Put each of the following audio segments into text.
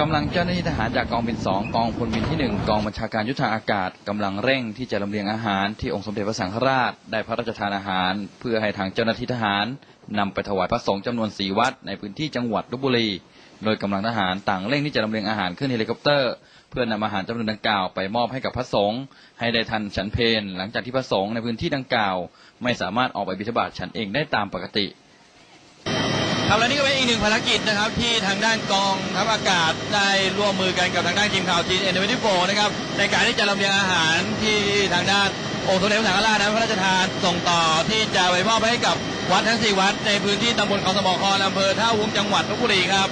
กำลังเจ้าหน้าที่ทหารจากกองบิน2กองพลบินที่1กองบัญชาการยุทธาอากาศกำลังเร่งที่จะลำเลียงอาหารที่องค์สมเด็จพระสังฆราชได้พระราชทานอาหาร เพื่อให้ทางเจ้าหน้าที่ทหารนำไปถวายพระสงฆ์จำนวนสีวัดในพื้นที่จังหวัดลบบุรี โดยกำลังทหารต่างเร่งที่จะลำเลียงอาหารขึ้นเฮลิคอปเตอร์ เพื่อนำอาหารจำนวนดังกล่าวไปมอบให้กับพระสงฆ์ให้ได้ทันฉันเพลหลังจากที่พระสงฆ์ในพื้นที่ดังกล่าว ไม่สามารถออกไปบิณฑบาตฉันเองได้ตามปกติ ครับและนี่ก็เป็นอีกหนึ่งภารกิจนะครับที่ทางด้านกองทัพอากาศได้ร่วมมือกันกับทางด้านทีมข่าวจีนเอ็นวีโนะครับในการที่จะลำเลียงอาหารที่ทางด้านองค์สมเด็จพระสังฆราชนั้นพระราชทานส่งต่อที่จะไปมอบให้กับวัดทั้งสี่วัด ในพื้นที่ตำบลเขาสมอคอนอำเภอท่าวุ้งจังหวัดลบบุรีครับ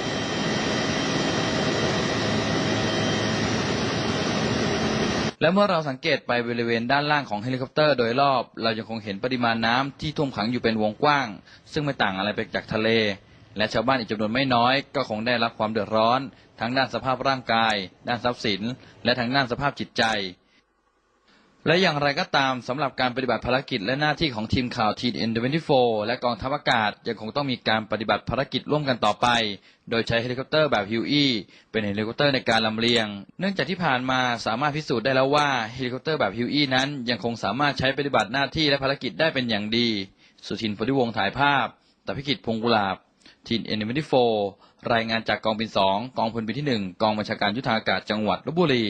และเมื่อเราสังเกตไปบริเวณด้านล่างของเฮลิคอปเตอร์โดยรอบ เรายังคงเห็นปริมาณน้ำที่ท่วมขังอยู่เป็นวงกว้าง ซึ่งไม่ต่างอะไรไปจากทะเล และชาวบ้านอีกจำนวนไม่น้อยก็คงได้รับความเดือดร้อน ทั้งด้านสภาพร่างกาย ด้านทรัพย์สิน และทั้งด้านสภาพจิตใจ และอย่างไรก็ตามสำหรับการปฏิบัติภารกิจและหน้าที่ของทีมข่าวทีเอ็นเวนตี้โฟและกองทัพอากาศยังคงต้องมีการปฏิบัติภารกิจร่วมกันต่อไป โดยใช้เฮลิคอปเตอร์แบบฮิวอี้เป็นเฮลิคอปเตอร์ในการลำเลียง เนื่องจากที่ผ่านมาสามารถพิสูจน์ได้แล้วว่าเฮลิคอปเตอร์แบบฮิวอี้นั้นยังคงสามารถใช้ปฏิบัติหน้าที่และภารกิจได้เป็นอย่างดี สุทินพลิวงถ่ายภาพตพิกิจพงกุลาบ ทีเอ็นเวนตี้โฟรายงานจากกองบินสองกองพลบินที่หนึ่งกองบัญชาการยุทธาอากาศจังหวัดลบบุรี